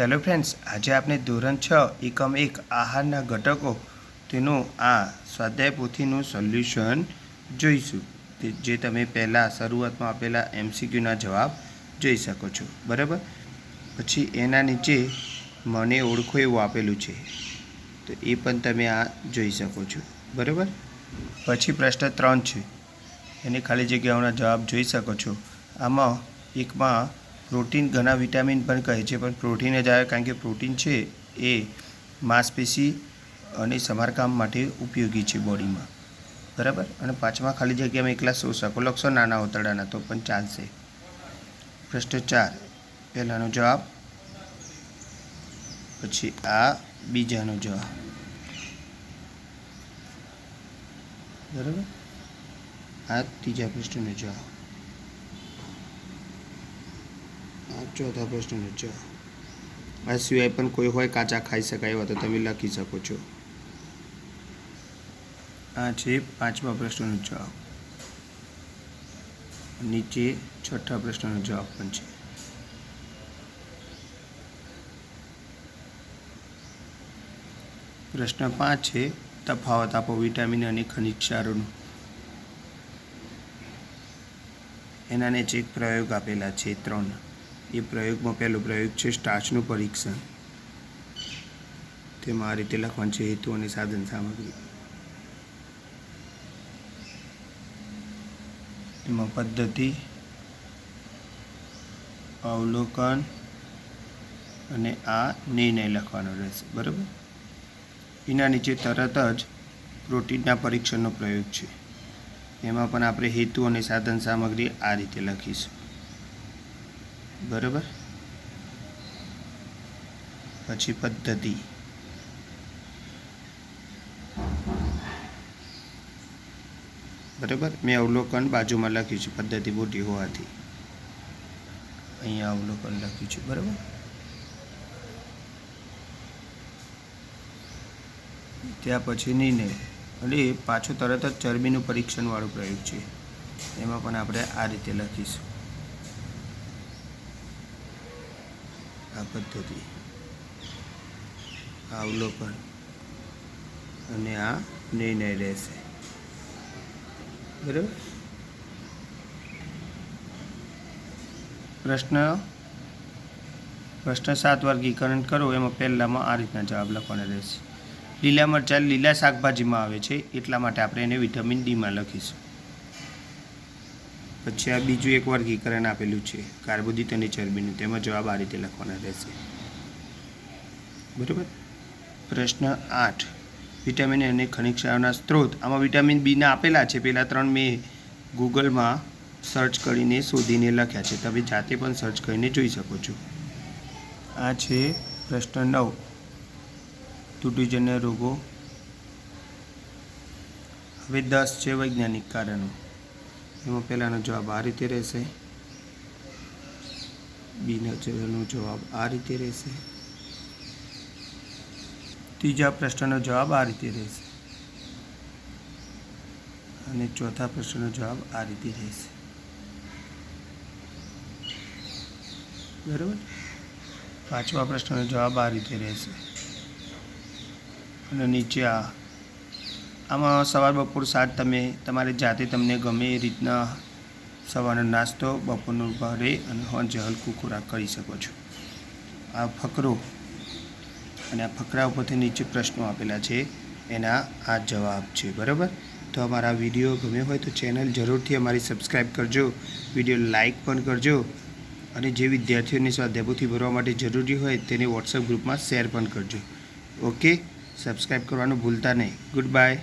Hello friends આજે આપણે ધોરણ છ, એકમ એક, આહારના ઘટકો તેનું આ સ્વાધ્યાય પોથીનું સોલ્યુશન જોઈશું. જે તમે પહેલાં શરૂઆતમાં આપેલા એમસીક્યુના જવાબ જોઈ શકો છો. બરાબર? પછી એના નીચે મને ઓળખો એવું આપેલું છે. તો એ પણ તમે આ જોઈ શકો છો. બરાબર? પછી પ્રશ્ન ત્રણ છે. એની ખાલી જગ્યાઓના જવાબ જોઈ શકો છો. આમાં એકમાં પ્રોટીન ઘણા વિટામિન પણ કહે છે, પણ પ્રોટીન જ આવે કારણ કે પ્રોટીન છે એ માંસપેશી અને સમારકામ માટે ઉપયોગી છે બોડીમાં. બરાબર? અને પાંચમા ખાલી જગ્યામાં એકલા શોષકો લખશો નાના ઓતરડાના તો પણ ચાલશે પ્રશ્ન ચાર. પહેલાંનો જવાબ. પછી આ બીજાનો જવાબ. બરાબર? આ ત્રીજા પ્રશ્નનો જવાબ આ ચોથા પ્રશ્નનો જ આ સિવાય પણ કોઈ હોય કાચા ખાઈ શકાય એવા તો તમે લખી શકો છો. આ છે પાંચમા પ્રશ્નનો જવાબ. નીચે છઠ્ઠા પ્રશ્નનો જવાબ પણ છે. પ્રશ્ન પાંચ છે, તફાવત આપો વિટામિન અને ખનિજ ક્ષારોનું. એના નીચે એક પ્રયોગ આપેલા છે ત્રણ. એ પ્રયોગમાં પહેલો પ્રયોગ છે સ્ટાર્ચનું પરીક્ષણ. તેમાં આ રીતે લખવાનું છે હેતુ અને સાધન સામગ્રી. એમાં પદ્ધતિ, અવલોકન અને આ નિર્ણય લખવાનો રહેશે. બરાબર? એના નીચે તરત જ પ્રોટીનના પરીક્ષણનો પ્રયોગ છે. એમાં પણ આપણે હેતુ અને સાધન સામગ્રી આ રીતે લખીશું. બરાબર? પછી પદ્ધતિ. બરાબર? મેં અવલોકન બાજુમાં લખ્યું છે, પદ્ધતિ મોટી હોવાથી. અહીંયા અવલોકન લખ્યું છે, બરાબર? ત્યાં પછી નિર્ણય. એટલે પાછું તરત જ ચરબીનું પરીક્ષણવાળો પ્રયોગ છે. એમાં પણ આપણે આ રીતે લખીશું. આ પદ્ધતિ. આ અવલોકન. અને આ નિર્ણય રહેશે બરાબર? પ્રશ્ન પ્રશ્ન સાત વર્ગીકરણ કરો, એમાં પહેલામાં આ રીતના જવાબ લખવાના રહેશે. લીલા મરચાં લીલા શાકભાજીમાં આવે છે, એટલા માટે આપણે એને વિટામિન ડીમાં લખીશું. પછી આ બીજું એક વર્ગીકરણ આપેલું છે, કાર્બોદિત અને ચરબીનું. તેમાં જવાબ આ રીતે લખવાના રહેશે. બરાબર? પ્રશ્ન આઠ. વિટામિન અને ખનિજ સ્ત્રોત. આમાં વિટામિન બીના આપેલા છે. પહેલાં ત્રણ મેં ગૂગલમાં સર્ચ કરીને શોધીને લખ્યા છે. તમે જાતે પણ સર્ચ કરીને જોઈ શકો છો. આ છે પ્રશ્ન નવ. તૂટીજન્ય રોગો. હવે દસ છે વૈજ્ઞાનિક કારણો. એમાં પહેલાંનો જવાબ આ રીતે રહેશે. બીનો જવાબ આ રીતે રહેશે. ત્રીજા પ્રશ્નનો જવાબ આ રીતે રહેશે. અને ચોથા પ્રશ્નનો જવાબ આ રીતે રહેશે. બરાબર? પાંચમા પ્રશ્નનો જવાબ આ રીતે રહેશે. અને નીચે આ આમાં સવાર બપોર સાત તમે તમારે જાતે તમને ગમે એ રીતના સવારનો નાસ્તો, બપોરનો ભારે અને સાંજે હલકું ખોરાક કરી શકો છો. આ ફકરો અને આ ફકરા ઉપરથી નીચે પ્રશ્નો આપેલા છે, એના આ જવાબ છે, બરાબર? તો અમારા વીડિયો ગમ્યો હોય તો ચેનલ જરૂરથી અમારી સબસ્ક્રાઈબ કરજો, વીડિયો લાઈક પણ કરજો, અને જે વિદ્યાર્થીઓને સ્વાધ્યાયપોથી ભરવા માટે જરૂરી હોય તેને વોટ્સઅપ ગ્રુપમાં શેર પણ કરજો. ઓકે? સબસ્ક્રાઈબ કરવાનું ભૂલતા નહીં. Good bye